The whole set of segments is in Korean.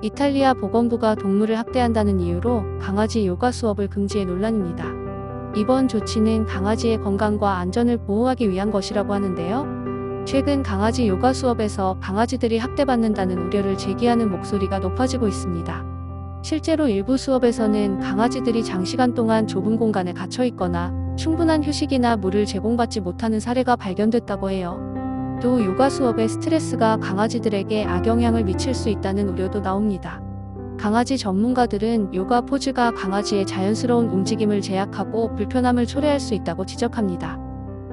이탈리아 보건부가 동물을 학대한다는 이유로 강아지 요가 수업을 금지해 논란입니다. 이번 조치는 강아지의 건강과 안전을 보호하기 위한 것이라고 하는데요. 최근 강아지 요가 수업에서 강아지들이 학대받는다는 우려를 제기하는 목소리가 높아지고 있습니다. 실제로 일부 수업에서는 강아지들이 장시간 동안 좁은 공간에 갇혀 있거나 충분한 휴식이나 물을 제공받지 못하는 사례가 발견됐다고 해요. 또 요가 수업의 스트레스가 강아지들에게 악영향을 미칠 수 있다는 우려도 나옵니다. 강아지 전문가들은 요가 포즈가 강아지의 자연스러운 움직임을 제약하고 불편함을 초래할 수 있다고 지적합니다.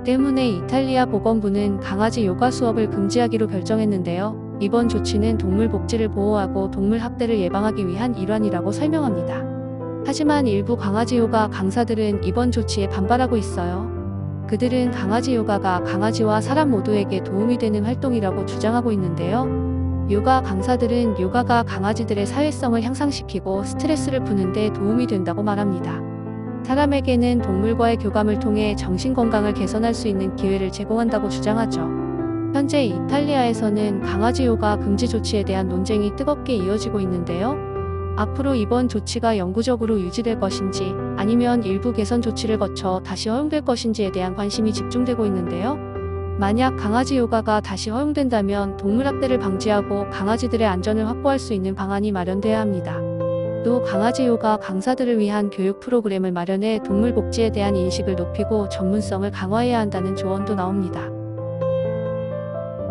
때문에 이탈리아 보건부는 강아지 요가 수업을 금지하기로 결정했는데요. 이번 조치는 동물 복지를 보호하고 동물 학대를 예방하기 위한 일환이라고 설명합니다. 하지만 일부 강아지 요가 강사들은 이번 조치에 반발하고 있어요. 그들은 강아지 요가가 강아지와 사람 모두에게 도움이 되는 활동이라고 주장하고 있는데요. 요가 강사들은 요가가 강아지들의 사회성을 향상시키고 스트레스를 푸는데 도움이 된다고 말합니다. 사람에게는 동물과의 교감을 통해 정신 건강을 개선할 수 있는 기회를 제공한다고 주장하죠. 현재 이탈리아에서는 강아지 요가 금지 조치에 대한 논쟁이 뜨겁게 이어지고 있는데요. 앞으로 이번 조치가 영구적으로 유지될 것인지 아니면 일부 개선 조치를 거쳐 다시 허용될 것인지에 대한 관심이 집중되고 있는데요. 만약 강아지 요가가 다시 허용된다면 동물학대를 방지하고 강아지들의 안전을 확보할 수 있는 방안이 마련돼야 합니다. 또 강아지 요가 강사들을 위한 교육 프로그램을 마련해 동물 복지에 대한 인식을 높이고 전문성을 강화해야 한다는 조언도 나옵니다.